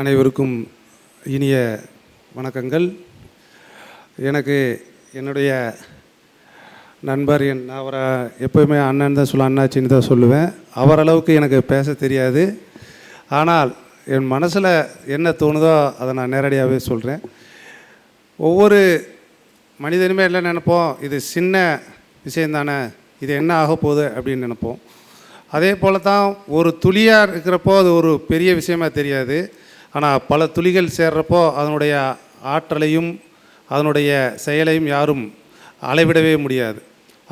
அனைவருக்கும் இனிய வணக்கங்கள். எனக்கு என்னுடைய நண்பர் என் அவரை எப்போயுமே அண்ணன் தான் சொல்ல அண்ணாச்சின்னு தான் சொல்லுவேன். அவரளவுக்கு எனக்கு பேச தெரியாது. ஆனால் என் மனசில் என்ன தோணுதோ அதை நான் நேரடியாகவே சொல்கிறேன் ஒவ்வொரு மனிதனுமே என்ன நினைப்போம்? இது சின்ன விஷயம் தானே இது என்ன ஆக போகுது அப்படின்னு நினைப்போம். அதே போல தான் ஒரு துளியாக இருக்கிறப்போ அது ஒரு பெரிய விஷயமா தெரியாது. ஆனால் பல துளிகள் சேர்றப்போ அதனுடைய ஆற்றலையும் அதனுடைய செயலையும் யாரும் அளவிடவே முடியாது.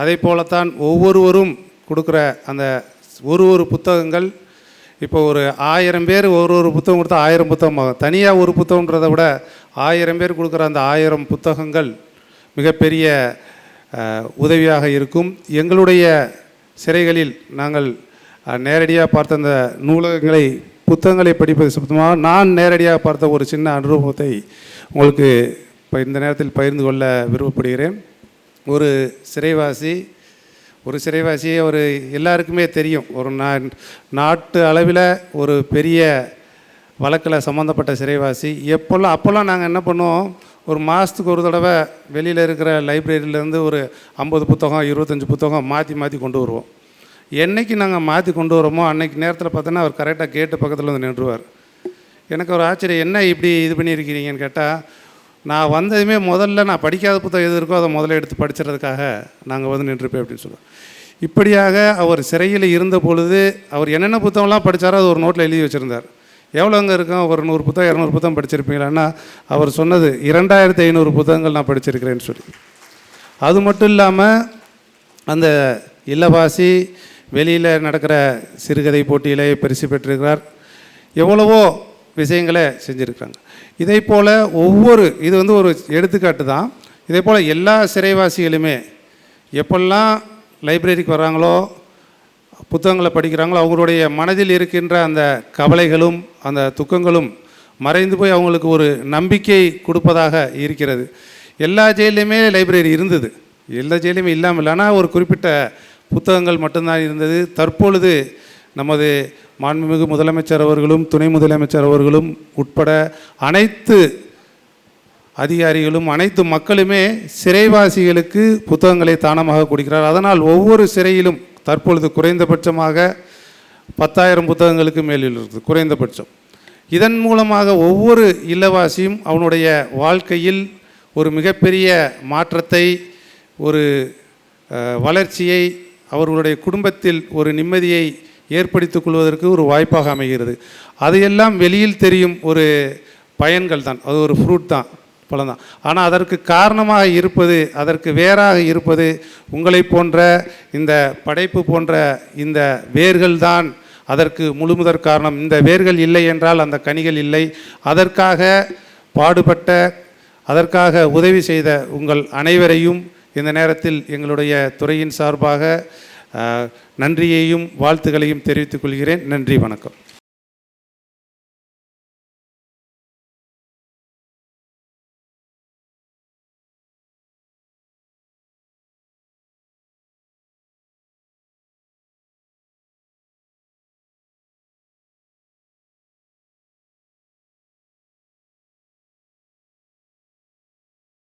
அதே போலத்தான் ஒவ்வொருவரும் கொடுக்குற அந்த ஒரு ஒரு புத்தகங்கள் இப்போ ஒரு ஆயிரம் பேர் ஒரு ஒரு புத்தகம் கொடுத்தா ஆயிரம் புத்தகம் ஆகும். தனியாக ஒரு புத்தகன்றதை விட ஆயிரம் பேர் கொடுக்குற அந்த ஆயிரம் புத்தகங்கள் மிகப்பெரிய உதவியாக இருக்கும். எங்களுடைய சிறைகளில் நாங்கள் நேரடியாக பார்த்த அந்த நூலகங்களை புத்தகங்களை படிப்பது சுத்தமாக நான் நேரடியாக பார்த்த ஒரு சின்ன அனுபவத்தை உங்களுக்கு இப்போ இந்த நேரத்தில் பகிர்ந்து கொள்ள விருப்பப்படுகிறேன். ஒரு சிறைவாசி ஒரு சிறைவாசியை ஒரு எல்லாருக்குமே தெரியும். ஒரு நா நாட்டு அளவில் ஒரு பெரிய வழக்கில் சம்மந்தப்பட்ட சிறைவாசி. எப்போல்லாம் அப்போல்லாம் நாங்கள் என்ன பண்ணுவோம்? ஒரு மாதத்துக்கு ஒரு தடவை வெளியில் இருக்கிற லைப்ரரியிலேருந்து ஒரு ஐம்பது புத்தகம் இருபத்தஞ்சி புத்தகம் மாற்றி மாற்றி கொண்டு வருவோம். என்னைக்கு நாங்கள் மாற்றி கொண்டு வரோமோ அன்னைக்கு நேரத்தில் பார்த்தோன்னா அவர் கரெக்டாக கேட்டு பக்கத்தில் வந்து நின்றுவார். எனக்கு ஒரு ஆச்சரியம் என்ன இப்படி இது பண்ணியிருக்கிறீங்கன்னு கேட்டால் நான் வந்ததுமே முதல்ல நான் படிக்காத புத்தகம் எது இருக்கோ அதை முதல்ல எடுத்து படிச்சுறதுக்காக நாங்கள் வந்து நின்றுப்பேன் அப்படின்னு சொல்லுவோம் இப்படியாக அவர் சிறையில் இருந்த பொழுது அவர் என்னென்ன புத்தகம்லாம் படித்தாரோ அது ஒரு நோட்டில் எழுதி வச்சுருந்தார். எவ்வளோங்க இருக்கும்? ஒரு நூறு புத்தகம் இரநூறு புத்தகம் படிச்சிருப்பீங்களான்னா அவர் சொன்னது இரண்டாயிரத்தி ஐநூறு புத்தகங்கள் நான் படிச்சிருக்கிறேன்னு சொல்லி. அது மட்டும் இல்லாமல் அந்த இல்லவாசி வெளியில் நடக்கிற சிறுகதை போட்டியிலே பரிசு பெற்றிருக்கிறார். எவ்வளவோ விஷயங்களை செஞ்சுருக்கிறாங்க. இதே போல் ஒவ்வொரு இது வந்து ஒரு எடுத்துக்காட்டு தான். இதே போல் எல்லா சிறைவாசிகளுமே எப்பெல்லாம் லைப்ரரிக்கு வர்றாங்களோ புத்தகங்களை படிக்கிறாங்களோ அவங்களுடைய மனதில் இருக்கின்ற அந்த கவலைகளும் அந்த துக்கங்களும் மறைந்து போய் அவங்களுக்கு ஒரு நம்பிக்கை கொடுப்பதாக இருக்கிறது. எல்லா ஜெயிலையுமே லைப்ரரி இருந்தது. எல்லா ஜெயிலையுமே இல்லாமல் இல்லை ஆனால் ஒரு குறிப்பிட்ட புத்தகங்கள் மட்டும்தான் இருந்தது. தற்பொழுது நமது மாண்புமிகு முதலமைச்சர் அவர்களும் துணை முதலமைச்சர் அவர்களும் உட்பட அனைத்து அதிகாரிகளும் அனைத்து மக்களுமே சிறைவாசிகளுக்கு புத்தகங்களை தானமாக கொடுக்கிறார். அதனால் ஒவ்வொரு சிறையிலும் தற்பொழுது குறைந்தபட்சமாக பத்தாயிரம் புத்தகங்களுக்கு மேலில் இருக்குது குறைந்தபட்சம். இதன் மூலமாக ஒவ்வொரு இல்லவாசியும் அவனுடைய வாழ்க்கையில் ஒரு மிகப்பெரிய மாற்றத்தை ஒரு வளர்ச்சியை அவர்களுடைய குடும்பத்தில் ஒரு நிம்மதியை ஏற்படுத்திக் கொள்வதற்கு ஒரு வாய்ப்பாக அமைகிறது. அதையெல்லாம் வெளியில் தெரியும் ஒரு பயன்கள் தான். அது ஒரு ஃப்ரூட் தான் பழம் தான். ஆனால் அதற்கு காரணமாக இருப்பது அதற்கு வேறாக இருப்பது உங்களை போன்ற இந்த படைப்பு போன்ற இந்த வேர்கள் தான். அதற்கு முழுமுதற் காரணம் இந்த வேர்கள் இல்லை என்றால் அந்த கனிகள் இல்லை. அதற்காக பாடுபட்ட அதற்காக உதவி செய்த உங்கள் அனைவரையும் இந்த நேரத்தில் எங்களுடைய துறையின் சார்பாக நன்றியையும் வாழ்த்துக்களையும் தெரிவித்துக் கொள்கிறேன். நன்றி வணக்கம்.